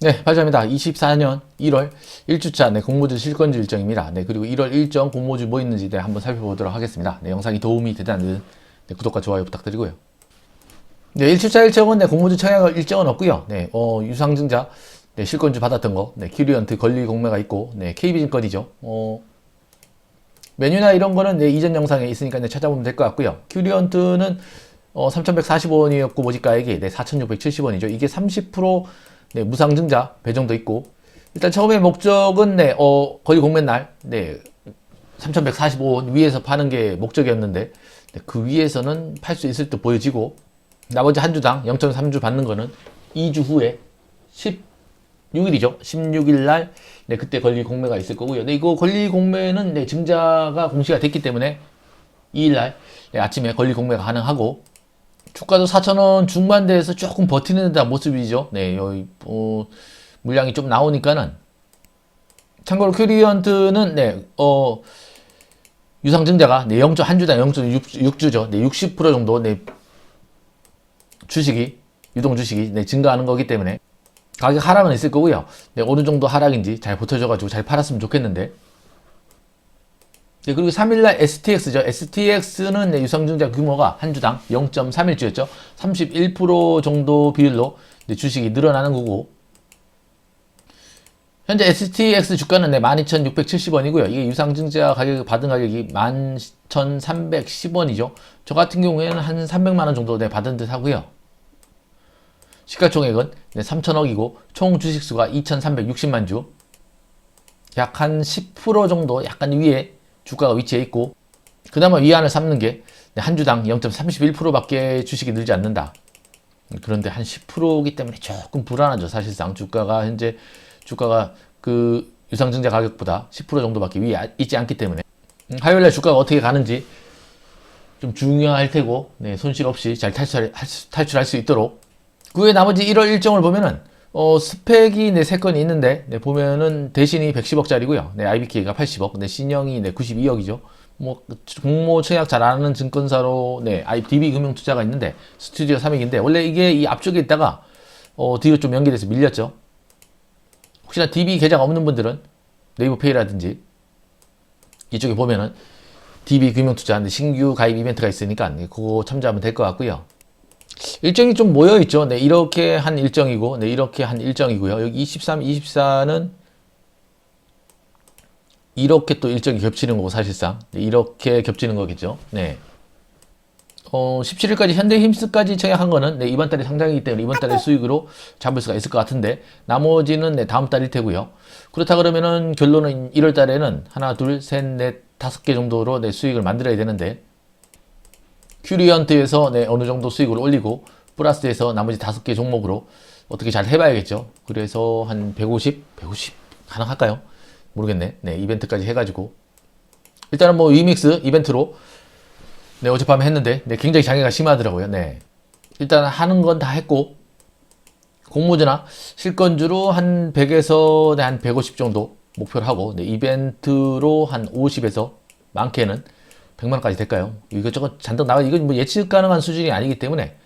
네, 발표합니다. 24년 1월 1주차 네, 공모주 실권주 일정입니다. 네, 그리고 1월 일정 공모주 뭐 있는지 네, 한번 살펴보도록 하겠습니다. 네, 영상이 도움이 되다는 네, 구독과 좋아요 부탁드리고요. 네, 1주차 일정은 네, 공모주 청약 일정은 없고요. 네, 어, 유상증자 네, 실권주 받았던 거, 네, 큐리언트 권리 공매가 있고, 네, KB증권이죠. 어, 메뉴나 이런 거는 네, 이전 영상에 있으니까 네, 찾아보면 될 것 같고요. 큐리언트는 어, 3,140원이었고 모집가액이 네, 4,670원이죠. 이게 30% 네, 무상증자 배정도 있고 일단 처음에 목적은 네, 어, 거의 공매 날 네, 3,145원 위에서 파는 게 목적이었는데 네, 그 위에서는 팔 수 있을 듯 보여지고 나머지 한 주당 0.3주 받는 거는 2주 후에 16일이죠. 16일 날 네, 그때 권리 공매가 있을 거고요. 네, 이거 권리 공매는 네, 증자가 공시가 됐기 때문에 2일 날 네, 아침에 권리 공매가 가능하고 주가도 4,000원 중반대에서 조금 버티는 듯한 모습이죠. 네, 여기 어, 물량이 좀 나오니까는 참고로 큐리언트는 네, 어, 유상증자가 네, 0. 한 주당 0.6주죠. 네, 60% 정도 네, 주식이 유동 주식이 네, 증가하는 거기 때문에 가격 하락은 있을 거고요. 네, 어느 정도 하락인지 잘 버텨줘 가지고 잘 팔았으면 좋겠는데. 네, 그리고 3일날 STX죠. STX는 네, 유상증자 규모가 한 주당 0.31주였죠. 31% 정도 비율로 네, 주식이 늘어나는 거고. 현재 STX 주가는 네, 12,670원이고요. 이게 유상증자 가격 받은 가격이 11,310원이죠. 저 같은 경우에는 한 300만 원 정도 네, 받은 듯 하고요. 시가총액은 네, 3천억이고 총 주식수가 2,360만 주. 약 한 10% 정도 약간 위에 주가가 위치해 있고 그나마 위안을 삼는 게 한 주당 0.31%밖에 주식이 늘지 않는다. 그런데 한 10%이기 때문에 조금 불안하죠. 사실상 주가가 현재 주가가 그 유상증자 가격보다 10% 정도밖에 위에 있지 않기 때문에 음, 화요일날 주가가 어떻게 가는지 좀 중요할 테고 네, 손실 없이 잘 탈출, 탈출할 수 있도록 그 외 나머지 1월 일정을 보면은 어, 스펙이 네, 3건이 있는데, 네, 보면은 대신이 110억짜리고요. 네, IBK가 80억, 네, 신영이 네, 92억이죠. 뭐, 공모 청약 잘 아는 증권사로, 네, DB 금융투자가 있는데, 스튜디오 3익인데, 원래 이게 이 앞쪽에 있다가, 어, 뒤로 좀 연결돼서 밀렸죠. 혹시나 DB 계좌가 없는 분들은 네이버 페이라든지, 이쪽에 보면은, DB 금융투자, 신규 가입 이벤트가 있으니까, 네, 그거 참조하면 될 것 같고요. 일정이 좀 모여 있죠. 네, 이렇게 한 일정이고, 네, 이렇게 한 일정이고요. 여기 23, 24는 이렇게 또 일정이 겹치는 거고, 사실상. 네, 이렇게 겹치는 거겠죠. 네. 어, 17일까지 현대힘스까지 청약한 거는 네, 이번 달에 상장이기 때문에 이번 달에 수익으로 잡을 수가 있을 것 같은데, 나머지는 네, 다음 달일 테고요. 그렇다 그러면은 결론은 1월 달에는 하나, 둘, 셋, 넷, 다섯 개 정도로 네, 수익을 만들어야 되는데, 큐리언트에서 네, 어느 정도 수익을 올리고 플러스에서 나머지 다섯 개 종목으로 어떻게 잘 해봐야겠죠. 그래서 한 150, 150 가능할까요? 모르겠네. 네, 이벤트까지 해가지고 일단은 뭐 위믹스 이벤트로 네, 어젯밤에 했는데 네, 굉장히 장애가 심하더라고요. 네, 일단 하는 건 다 했고 공모주나 실건주로 한 100에서 네, 한150 정도 목표를 하고 네, 이벤트로 한 50에서 많게는 100만 원까지 될까요? 이것저것 잔뜩 나가 이건 뭐 예측 가능한 수준이 아니기 때문에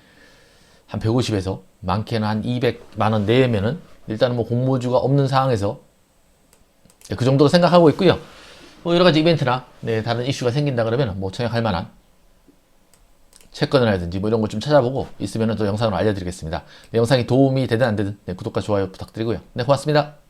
한 150에서 많게는 한 200만 원 내면은 일단은 뭐 공모주가 없는 상황에서 그 정도 생각하고 있고요. 뭐 여러 가지 이벤트나 네, 다른 이슈가 생긴다 그러면 뭐 청약할 만한 채권이라든지 뭐 이런 거좀 찾아보고 있으면 또 영상으로 알려드리겠습니다. 네, 영상이 도움이 되든 안 되든 네, 구독과 좋아요 부탁드리고요. 네, 고맙습니다.